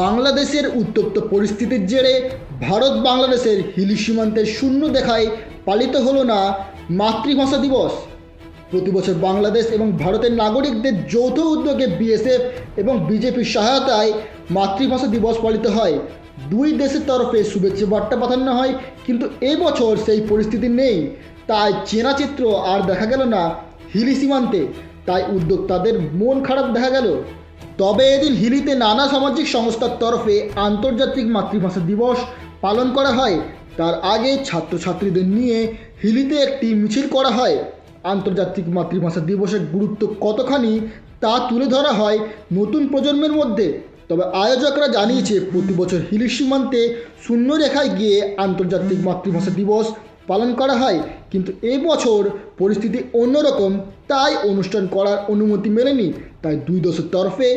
বাংলাদেশের উত্তপ্ত পরিস্থিতির জেরে ভারত বাংলাদেশের হিলি সীমান্তে শূন্য দেখায় পালিত হলো না মাতৃভাষা দিবস। প্রতি বছর বাংলাদেশ এবং ভারতের নাগরিকদের যৌথ উদ্যোগে বিএসএফ এবং বিজেপির সহায়তায় মাতৃভাষা দিবস পালিত হয়। দুই দেশের তরফে শুভেচ্ছা বার্তা পাঠানো হয়, কিন্তু এবছর সেই পরিস্থিতি নেই। তাই চেনা চিত্র আর দেখা গেল না হিলি সীমান্তে। তাই উদ্যোক্তাদের মন খারাপ দেখা গেল। তবে এদিন হিলিতে নানা সামাজিক সংস্থার তরফে আন্তর্জাতিক মাতৃভাষা দিবস পালন করা হয়। তার আগে ছাত্রছাত্রীদের নিয়ে হিলিতে একটি মিছিল করা হয়। আন্তর্জাতিক মাতৃভাষা দিবসের গুরুত্ব কতখানি তা তুলে ধরা হয় নতুন প্রজন্মের মধ্যে। তবে আয়োজকরা জানিয়েছে, প্রতি বছর হিলি সীমান্তে শূন্য রেখায় গিয়ে আন্তর্জাতিক মাতৃভাষা দিবস পালন করা হয়, কিন্তু এই বছর পরিস্থিতি অন্যরকম। তাই অনুষ্ঠান করার অনুমতি মেলেনি। তাই দুই দেশের তরফে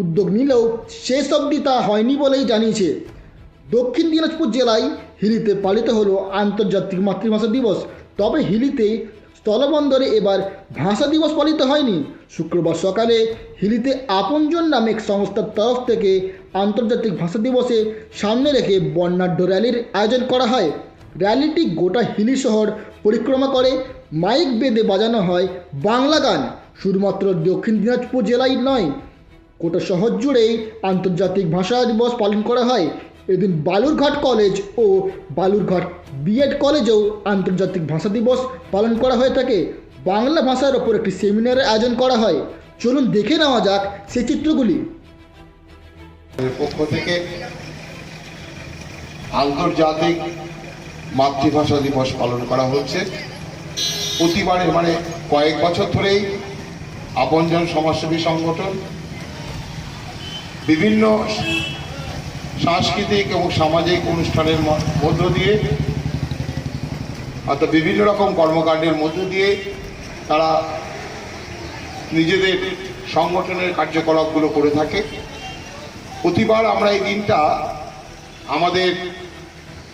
উদ্যোগ নিলেও শেষ অবধি তা হয়নি বলেই জানিয়েছে। দক্ষিণ দিনাজপুর জেলায় হিলিতে পালিত হলো আন্তর্জাতিক মাতৃভাষা দিবস। তবে হিলিতে স্থলবন্দরে এবার ভাষা দিবস পালিত হয়নি। শুক্রবার সকালে হিলিতে আপনজন নামে এক সংস্থার তরফ থেকে আন্তর্জাতিক ভাষা দিবসে সামনে রেখে বর্ণাঢ্য র্যালির আয়োজন করা হয়। র্যালিটি গোটা হিলি শহর পরিক্রমা করে। মাইক বেঁধে বাজানো হয় বাংলা গান। শুধুমাত্র দক্ষিণ দিনাজপুর জেলায় নয়, গোটা শহর জুড়েই আন্তর্জাতিক ভাষা দিবস পালন করা হয়। এদিন বালুরঘাট কলেজ ও বালুরঘাট বিএড কলেজেও আন্তর্জাতিক ভাষা দিবস পালন করা হয়ে থাকে। বাংলা ভাষার ওপর একটি সেমিনারের আয়োজন করা হয়। চলুন দেখে নেওয়া যাক সেই চিত্রগুলি। পক্ষ থেকে আন্তর্জাতিক মাতৃভাষা দিবস পালন করা হচ্ছে। প্রতিবারে মানে কয়েক বছর ধরেই আপনজন সমাজসেবী সংগঠন, বিভিন্ন সাংস্কৃতিক এবং সামাজিক অনুষ্ঠানের মধ্য দিয়ে অর্থাৎ বিভিন্ন রকম কর্মকাণ্ডের মধ্য দিয়ে তারা নিজেদের সংগঠনের কার্যকলাপগুলো করে থাকে। প্রতিবার আমরা এই দিনটা আমাদের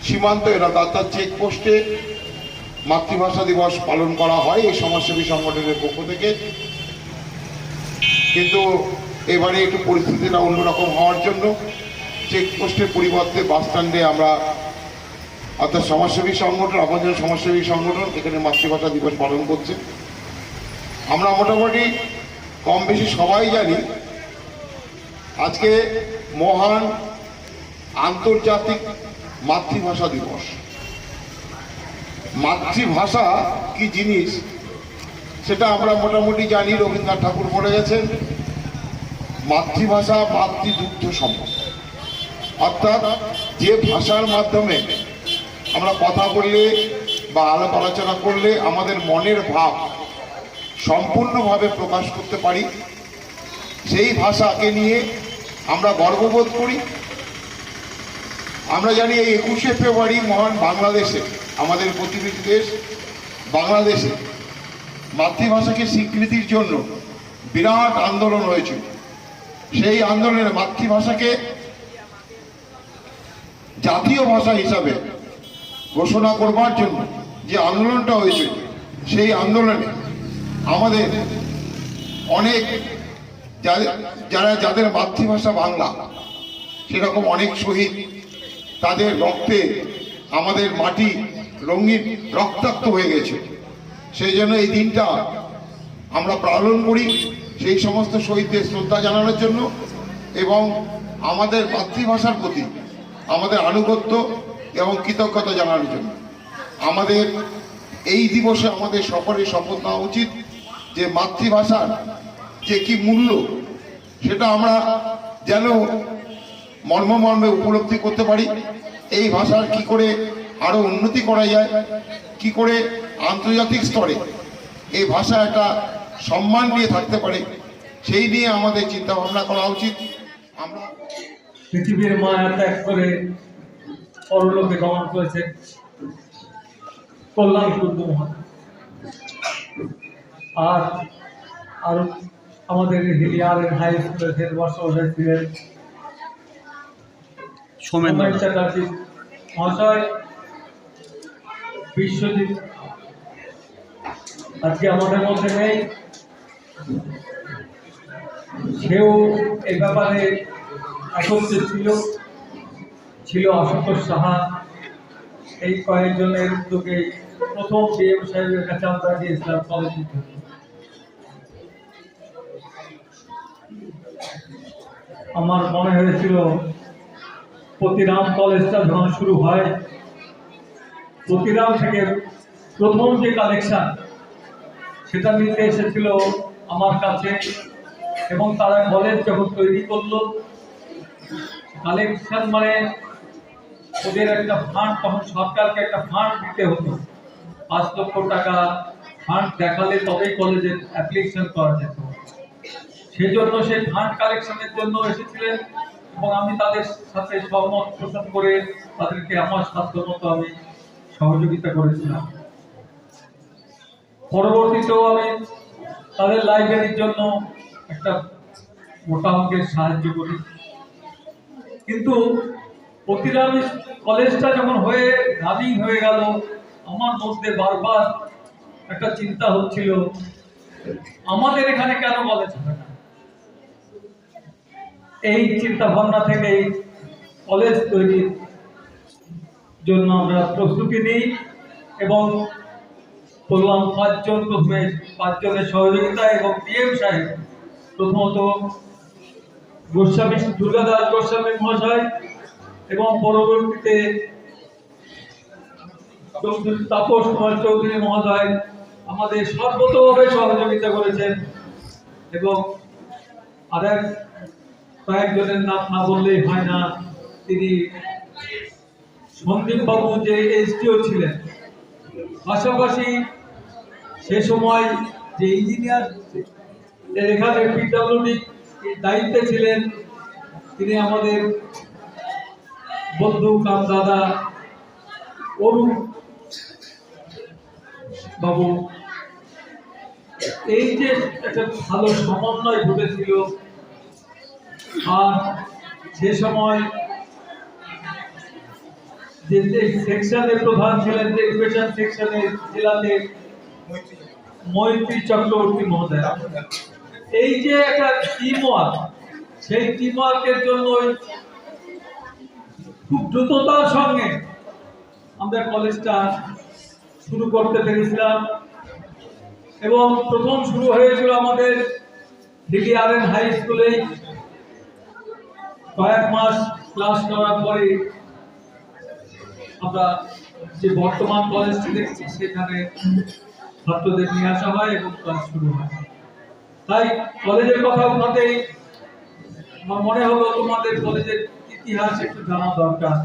সীমান্ত এলাকা, অর্থাৎ চেকপোস্টে মাতৃভাষা দিবস পালন করা হয় এই সমাজসেবী সংগঠনের পক্ষ থেকে। কিন্তু এবারে একটু পরিস্থিতিটা অন্যরকম হওয়ার জন্য চেকপোস্টের পরিবর্তে বাস স্ট্যান্ডে আমরা অর্থাৎ সমাজসেবী সংগঠন আপনজন সমাজসেবী সংগঠন এখানে মাতৃভাষা দিবস পালন করছে। আমরা মোটামুটি কম বেশি সবাই জানি আজকে মহান আন্তর্জাতিক মাতৃভাষা দিবস। মাতৃভাষা কি জিনিস? সেটা আমরা মোটামুটি জানি, রবীন্দ্রনাথ ঠাকুর বলে গেছেন। মাতৃভাষা মাতৃদুগ্ধ সম্ভব অর্থাৎ যে ভাষার মাধ্যমে আমরা কথা বললে বা আলাপ আলোচনা করলে আমাদের মনের ভাব সম্পূর্ণভাবে প্রকাশ করতে পারি। সেই ভাষাকে নিয়ে আমরা গর্ববোধ করি। আমরা জানি এই একুশে ফেব্রুয়ারি মহান বাংলাদেশে, আমাদের প্রতিবেশী দেশ বাংলাদেশে মাতৃভাষাকে স্বীকৃতির জন্য বিরাট আন্দোলন হয়েছিল। সেই আন্দোলনের মাতৃভাষাকে জাতীয় ভাষা হিসাবে ঘোষণা করবার জন্য যে আন্দোলনটা হয়েছিল সেই আন্দোলনে আমাদের অনেক যারা যাদের মাতৃভাষা বাংলা, সেরকম অনেক শহীদ তাদের রক্তে আমাদের মাটি রঙিন রক্তাক্ত হয়ে গেছে। সেই জন্য এই দিনটা আমরা পালন করি সেই সমস্ত শহীদদের শ্রদ্ধা জানানোর জন্য এবং আমাদের মাতৃভাষার প্রতি আমাদের আনুগত্য এবং কৃতজ্ঞতা জানানোর জন্য। আমাদের এই দিবসে আমাদের সকলের শপথ নেওয়া উচিত যে মাতৃভাষার যে কি মূল্য, সেটা আমরা যেন মর্ম উপলব্ধি করতে পারি। এই ভাষার কি করে আরও উন্নতি করা যায়, কি করে আন্তর্জাতিক স্তরে এই ভাষা একটা সম্মান নিয়ে থাকতে পারে, সেই নিয়ে আমাদের চিন্তা ভাবনা করা উচিত। আমরা পৃথিবীর মায়া ত্যাগ করে পরলোকে গমন করেছে কল্যাণ আর আর আমাদের হিলিয়ারের হাই স্কুলের হেডমাস্টার ছিলেন সোমেন আজকে আমাদের মধ্যে নেই। সেও এই ব্যাপারে ছিল। ছিল অশোকর সাহা। এই কয়েকজনের উদ্যোগে প্রথম ডিএম সাহেবের কাছে আমরা গিয়েছিলাম জন্য। আমার মনে হয়েছিল প্রতিরাম কলেজটা যখন শুরু হয়। প্রতিরাম থেকে প্রথম যে কালেকশন সেটা নিতে এসেছিল আমার কাছে এবং তারা কলেজ যখন তৈরি করল কালেকশন মানে ওদের একটা ফান্ড তখন সরকারকে একটা ফান্ড দিতে হতো। পাঁচ লক্ষ টাকা ফান্ড দেখালে তবেই কলেজের অ্যাপ্লিকেশন করা যেত। সেই জন্য সেই ফান্ড কালেকশনের জন্য এসেছিলেন। এবং আমি তাদের সাথে সহমত পোষণ করে তাদেরকে আমার সাধ্য মতো আমি সহযোগিতা করেছিলাম। পরবর্তীতেও আমি তাদের লাইব্রেরির জন্য একটা মোটা অঙ্কের সাহায্য করি। কিন্তু প্রতিরাম কলেজটা যখন হয়ে রানিং হয়ে গেল, আমার মধ্যে বারবার একটা চিন্তা হচ্ছিল, আমাদের এখানে কেন কলেজ হবে না? এই চিন্তা ভাবনা থেকেই কলেজ তৈরির জন্য আমরা প্রস্তুতি নিই এবং বললাম পাঁচজন প্রথমে, পাঁচজনের সহযোগিতা এবং ডিএম সাহেব প্রথমত গোস্বামী, দুর্গাদাস গোস্বামী মহাশয় এবং পরবর্তীতে তাপস কুমার চৌধুরী মহোদয় আমাদের সর্বতভাবে সহযোগিতা করেছেন এবং আরেক কয়েকজনের নাম না বললেই হয় না। তিনি সন্দীপ বাবু যে এসডিও ছিলেন। পাশাপাশি সে সময় যে ইঞ্জিনিয়ার এখানে পিডব্লিউডি দায়িত্বে ছিলেন, তিনি আমাদের বন্ধু কাম দাদা অরুণ বাবু। এই যে একটা ভালো সমন্বয় ঘটেছিল আর সে সময় যে যে সেকশনের প্রধান ছিলেন, যে এডুকেশন সেকশনের জেলাতে মৈত্রী চক্রবর্তী মহোদয়, এই যে একটা টিম ওয়ার্ক সেই টিম ওয়ার্কের জন্যই খুব দ্রুততার সঙ্গে আমরা কলেজটা শুরু করতে পেরেছিলাম এবং প্রথম শুরু হয়েছিল আমাদের ডিডি আর এন হাই স্কুলেই কয়েক মাস ক্লাস করার পরে আমরা যে বর্তমান কলেজটি দেখছি, সেখানে ছাত্রদের নিয়ে আসা হয় এবং ক্লাস শুরু হয়। তাই কলেজের কথা উঠাতেই আমার মনে হলো তোমাদের কলেজের ইতিহাস একটু জানা দরকার।